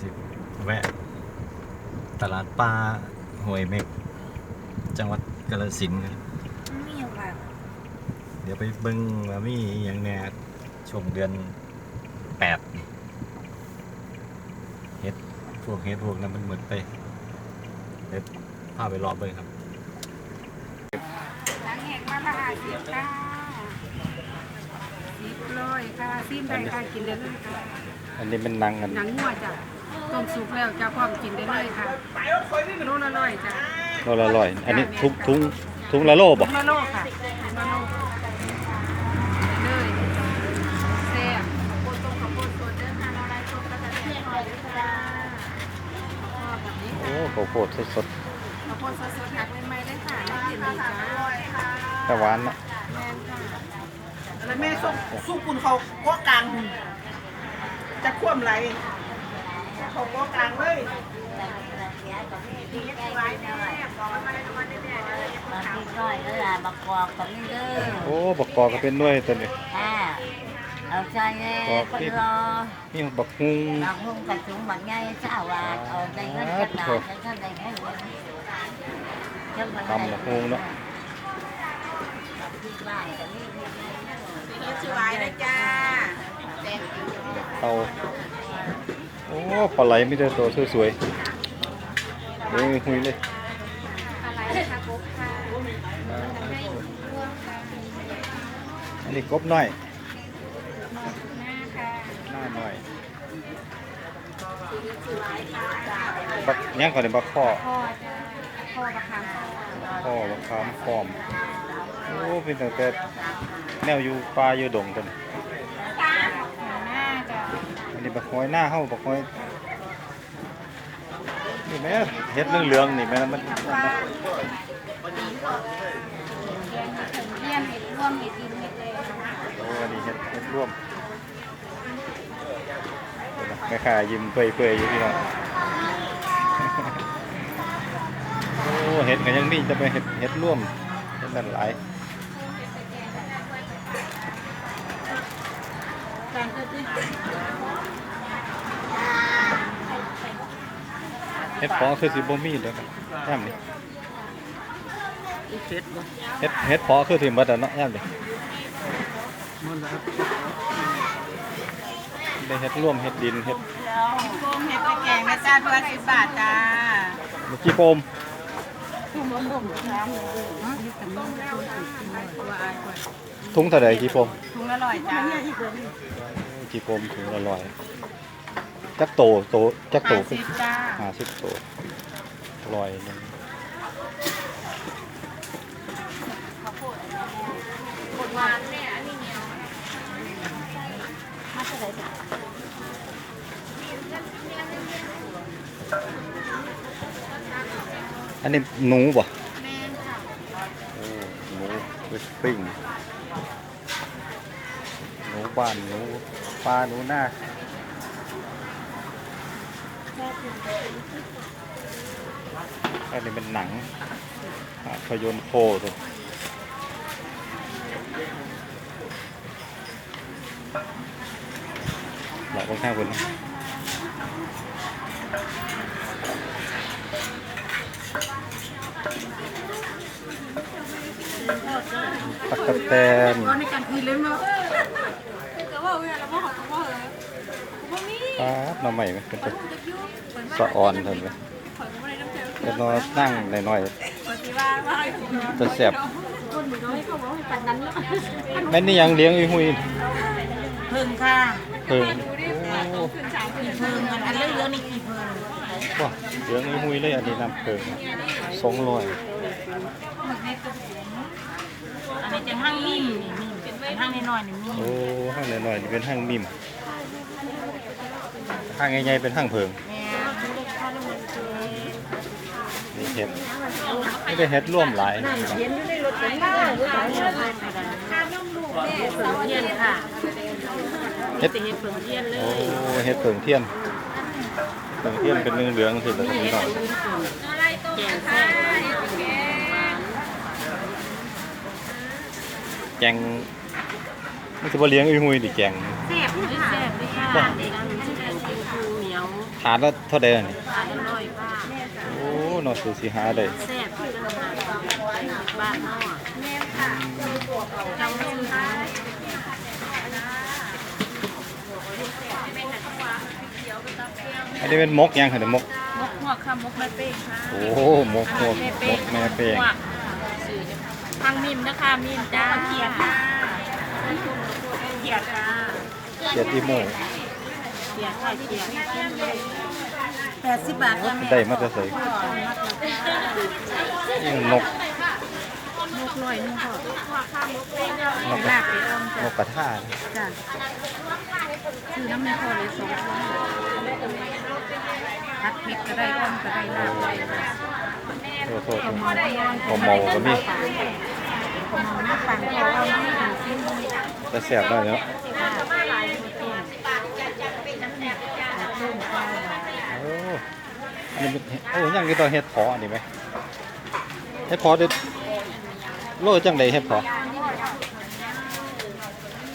สิแวะ ตลาดปลาห้วยเม็ก จังหวัดกาฬสินธุ์ครับไม่มีค่ะเดี๋ยวไปเบิ่งว่ามีอหย่างแหน่ช่วงเดือนแปดนี่เฮ็ดพวกเฮ็ดพวกนั้นมันหมดไปเดี๋ยวพาไปรอบเบิ่งครับ หลังแหกมาละห้าสิบค่ะสิบร้อยค่ะสิ้นได้ค่ะกินได้เลยค่ะอันนี้เป็นหนังกันหนังงัวจ้ะ ต้มสุกแล้วจะพร้อมกินได้เลยค่ะโลละร้อยจ้ะโลละร้อย อันนี้ทุกทุงทุงละโลบ่ถุงละโลค่ะถุงละโลได้เลยแซ่บข้าวโพดต้มข้าวโพดสดเด้อค่ะเราได้สดแล้วก็แซ่บหน่อยด้วยจ้าชอบแบบนี้โอ้ค่ะข้าวโพดสดข้าวโพดสดๆหักใหม่ๆเลยค่ะไม่กินดีจ้าๆแต่หวานเนาะแม่นค่ะแล้วแม่ส่งสู้คุณเขาก็กลางหุ่นจะคว่ำไรเขาก็กลางเลยมาพี่ก้อยก็ลาบักกอกกับนี่เด้อโอ้บักกอกก็เป็นหน่วยตัวนี้ค่ะเอาใจเงี้ยคนรอนี่บักฮุงบักหุ่งกับถุงบักใหญ่เช้าว่าเอาในเงินกันหนาฉันท่านได้ให้เงินตำบักฮุงเนาะพี่บ้านกับนี่นี่สวยนะจ้าเตาโอ้ปลาไหลมีแต่ตัวสวยๆเฮ้ยหุยเลยอะไรนะคะกุ๊กค่ะให้ร่วมค่ะอันนี้กบน้อยหน้าค่ะหน้าน้อยบักยังก่อนเลยบักข้อพ่อจะพ่อประคำพ่อข้อบักขามฟอมโอ้เป็นตั้งแต่แนวอยู่ป่าอยู่ดงตัวนี้หน้าจะอันนี้บักหอยหน้าเฮาบักหอย นี่แม่เฮ็ดเหลืองๆนี่แม่มันเรียนเห็ดร่วมเห็ดดินเห็ดเลยโอ้อันนี้เฮ็ดเฮ็ดร่วมเดี๋ยวนะแม่ค้ายิ้มเปื่อยๆอยู่พี่น้องโอ้เห็ดก็ยังมีจะไปเห็ดเห็ดร่วมเห็ดนั่นหลายการก็คือ เห็ดเพอคือสิบ่มีเด้อครับย่ำนี่เสร็จบ่เห็ดเห็ดพอคือสิหมดแล้วเนาะย่ำนี่มันแล้วได้เห็ดร่วมเห็ดดินเห็ดโกงเห็ดไปแกงนะจ้าตัวสิบบาทจ้าเมื่อกี้โฟมถุงเท่าใดกี่โฟมถุงละร้อยจ้ากี่โฟมถุงละร้อย จักโตโตจักโตห้าขึ้สินบจ้าห้าสิบโตร้อยหนึงหวานเนี่ยอันนี้เหนียวอันนี้หนูบ่แม่นค่ะโอ้หนูไปปิ้งหนูบ้านหนูปลาหนูนา อันนี้เป็นหนังภาพยนตร์โคตัวหลอกข้างๆคนนะตักกะแตนร้อนในการคืนเลยมั้งก็ว่าเวลาเราบอกเขาว่าเออว่ามี ปลาหน่อใหม่ไหมเป็นตัวจะยุ่งเหมือนสะออนเท่าไหมข่อยก็ไม่ได้น้ำเกลือเป็นนอนั่งหน่อยปฏิว่าว่าๆจะแซ่บคนหนูน้อยเขาบอกให้ปันนั้นเนาะแม่นนี่ยังเลี้ยงอีหุยพึ่งค่ะเพิ่งดูดิโอ้ขึ้นสามขึ้นพึ่งมันอันเรื่องนี่กี่พึ่งว้าเลี้ยงอีหุยเลยอันนี้น้ำเพิ่งสองร้อยอันนี้จะห้างนิ่มนี่นิ่มเป็นห้างน้อยๆนี่นิ่มโอ้ห้างหน่อยๆนี่เป็นห้างมิม ห้างใหญ่ๆเป็นห้างเพิงแม่นี่เห็ดไม่ได้เห็ดร่วมหลายเย็นอยู่ในรถเป็นข้าวเทียนค่ะเห็ดจะเห็ดเพิ่งเทียนเลยโอ้เห็ดเพิงเทียนเพิงเทียนเป็นเหลืองๆสิแบบนี้หน่อยอะไรต้มค่ะแกแกงไม่ใช่ว่าเลี้ยงอีหุยดิแกงแซ่บเลยค่ะแซ่บเลยค่ะ เด็กอันนี้เป็นคูเหนียวทาดละเท่าใดอันนี่ทานอร่อยค่ะโอ้เนอสูสิหาได้แซ่บคือเดิมค่ะบ้านเฮาอะแม่ค่ะจำชื่อได้อันนี้เป็นมกยังค่ะเดี๋ยวมก มกหัวค่ะมกแม่เป้งค่ะโอ้มกมกมกแม่เป้งทางมิมนะคะมิมจ้าเขียดค่ะเขียดค่ะเกียรติโมเขียดค่ะเขียดแปดสิบบาทค่ะแม่ได้มาจะใส่นี่มันนกนกลอยนึงค่ะนกลากไปออมนกกระทาจ้ะคือน้ำไม่พอเลยสองช้อนพัดพริกก็ได้ออมก็ได้ลาบก็ได้โทษโทษขมอได้ออมขมเมาก็มีขมอหน้าปังก็เอาที่หาซิ้นจะแสบได้เนาะ โอ้ อันนี้เป็นโอ้ยังกี่ตัวเฮ็ดพออันนี้ไหมเฮ็ดพอเด็ดโลจังไดเฮ็ดพอ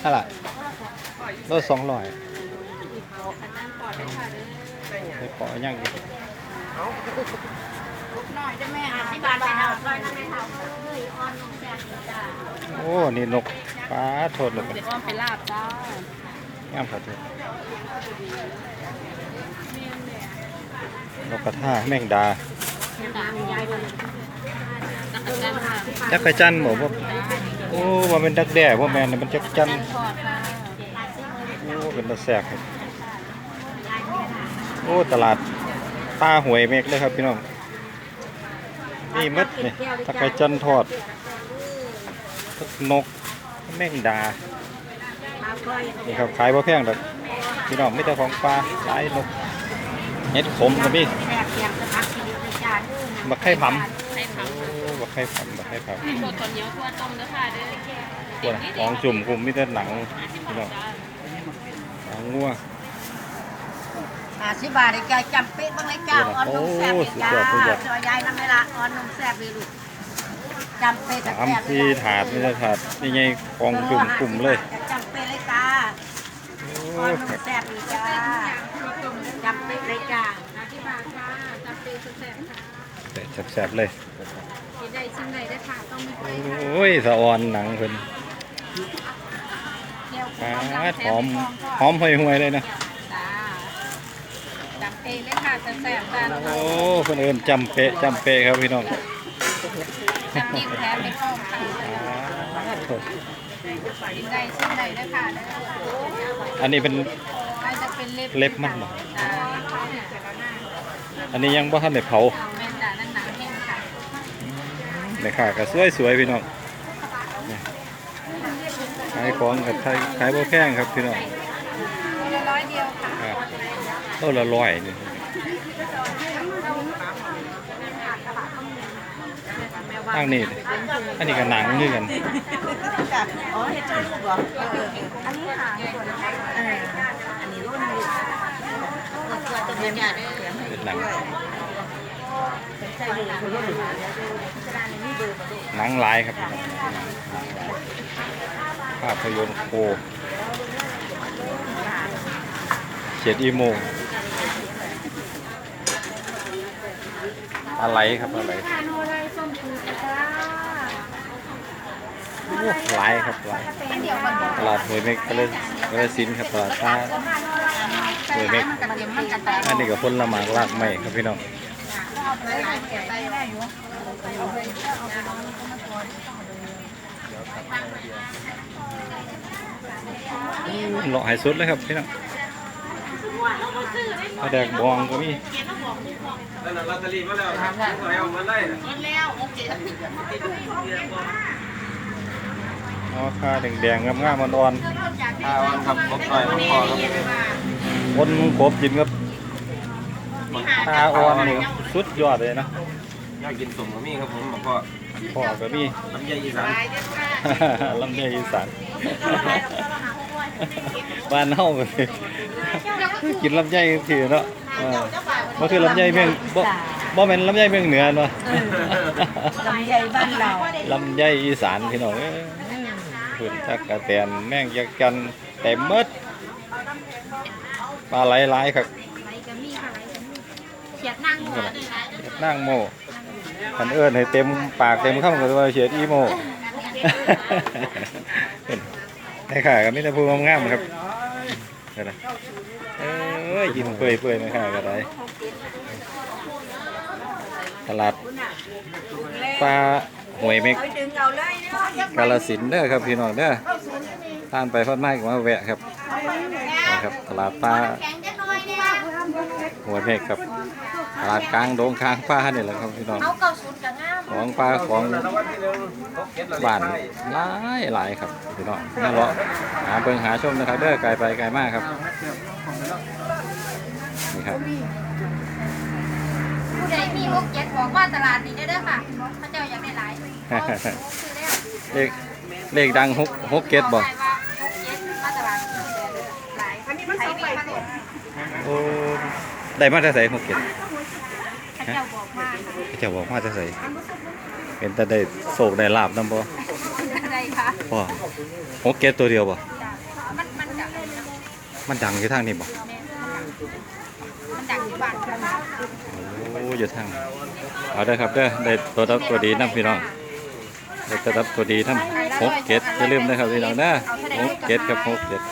เท่าไหร่โลสองร้อยเฮ็ดพอยังกี่หน่อยจะแม่หาที่บ้านไปเอาร้อยนั่นไม่เท่าโอ้ นี่นกฟ้าโทษเลยเดี๋ยวอ้อมไปลาบจ้างามขอโทษ นกกระทาแมงดาตักกันค่ะจักรจันทร์บอกว่าโอ้ว่าเป็นดักแด้ว่าแม่นน่ะมันจักรจันทร์ทอดค่ะโอ้เป็นตาแสบครับโอ้ตลาดตาหวยเมกเลยครับพี่น้องนี่มัดนี่ตะไคร้จันทร์ทอดนกแมงดามาก้อยนี่ครับขายบ่แพงดอกพี่น้องไม่แต่ของปลาหลายนก เห็ดขมก็มีแซ่บเพียงกระทักทีเดียวในจานเด้อบักไข่ผำให้ผักโอ้บักไข่ผำบักไข่ผำโคตรตอนเหนียวทั่วต้มเด้อค่ะเด้อพวกของจุ่มกลุ่มมีแต่หนังพี่น้องหนังงัวห้าสิบบาทไอ้แกจำเป็ดบ้างเลยเจ้าออนนมแซ่บเลยจ้าซอยยายน้ำไม่ละออนนมแซ่บเลยลูกจำเป็ดสามแซ่บสี่ถาดนี่ถาดนี่ไงกองจุ่มกลุ่มเลยจำเป็ดเลยจ้าโอ้ออนนมแซ่บเลยจ้า จำเป็ดเลยจ้าที่บาทค่ะจับเปย์แซ่บค่ะแต่แสบๆเลยกินได้ชิมได้ได้ค่ะต้องมีไปโอ้ยสะออนหนังเพิ่นเกี่ยวอ่าหอมหอมห่วยๆเลยนะจ้าจับเปย์เลยค่ะแซ่บๆจ้าโอ้เพิ่นเอิ้นจำเปะจำเปะครับพี่น้องจับจิ้มแถมไม่ต้องค่ะอ่าโถ่กินได้ชิมได้ได้ค่ะเด้ออันนี้เป็นไม่จะ เป็นเล็บเล็บมันบ่ จ้าอันนี้ยังบ่ทันได้เผาแม่นจ้านั่นหนังแห้งค่ะแม่ค้าก็สวยๆพี่น้องนี่ขายของกับขายขายบ่แพงครับพี่น้องตัวละร้อยเดียวค่ะครับต้นละร้อยนี่ทางนี้ดิอันนี้ก็หนังคือกันจ้ะอ๋อเฮ็ดเจ้าลูกเหรอเอออันนี้หางส่วนไทยเอออันนี้รุ่นนี้ ตัวตัว เรียนเป็นหนังใส่เลคนรุ่นหนังลายครับภาพยนตร์โคเขียดอีโมอะไรครับอะไรโอ้ลายครับลายตลาดหวยเมกกระกระสินครับตลาดตา หวยเมกมันเดี๋ยวมันจะแตกอันนี้กับพ้นละหมากลากไม้ครับพี่น้องเลาะใหายสุดเลยครับพี่น้องปลาแดกบองก็มีนั่นน่ะลอตเตอรี่มาแล้วเอามาได้น่ะอ๋อค่าแดงๆงามๆอ่อนๆอ่าวันครับครบหน่อยผมพอครับ คนกบกินกับปลาอ่อนนี่สุดยอดเลยนะอยากกินสมกับมี่ครับผมบอกว่าพ่อก็มีลำไยอีสานลำไยอีสานบ้านเฮาก็สิกินลำไยถือเนาะเออบ่คือลำไยเมืองบ่บ่แม่นลำไยเมืองเหนือเนาะลำไยบ้านเราลำไยอีสานพี่น้องเอ้ยหุ่นจักกะแตนแม่งยักษ์กันแต่เมด ปลาไหลหลายครับไหลก็มีค่ะไหลขียดนั่งหัวนั่งโม่คันเอิ้นให้เต็มปากเต็มคำก็ว่าเฉียดอีโม่ให้ค่ะก็มีแต่ผู้งามๆครับเดี๋ยวนะเอ้ยยิ้มเปื่อยๆนะค่ะก็ได้ตลาดปลาหวยเม็กดึงเอาเลยเนาะกาลสินธุ์เด้อครับพี่น้องเด้อท่านไปพอดไม้ก็มาแวะครับนะ ครับตลาดปลาแข็งจะน้อยเนี่ยหัวเมฆครับตลาดกลางโดงค้างป้านี่แหละครับพี่น้องเอาเก่าศูนย์กับงามของปลาของรางวัลที่หนึ่งหกเจ็ดบ้านหลายหลายครับพี่น้องน่าเลาะหาเบิ่งหาชมนะครับเด้อไกลไปไกลมากครับนี่ครับผู้ใดมีหกเจ็ดบอกว่าตลาดนี้ได้เด้อค่ะพระเจ้าอยากได้หลายซื้อแล้วเลขเลขดังหกหกเกตบอก โอ้ได้มาแต่ใส่หกเกตพระเจ้าบอกว่าจะบอกมาแต่ใส่เป็นแต่ได้โศกได้ลาบนำบ่ได้ค่ะพ่อหกเกตตัวเดียวบ่มันมันดังมันดังอยู่ทางนี้บ่มันดังอยู่บ้านโอ้อยู่ทางนี้เอาเด้อครับเด้อได้ตัวรับตัวดีนํพี่น้องได้ตัวรับตัวดีนํหกเกตอย่าลืมนะครับพี่น้องนะหกเกตครับหกเกต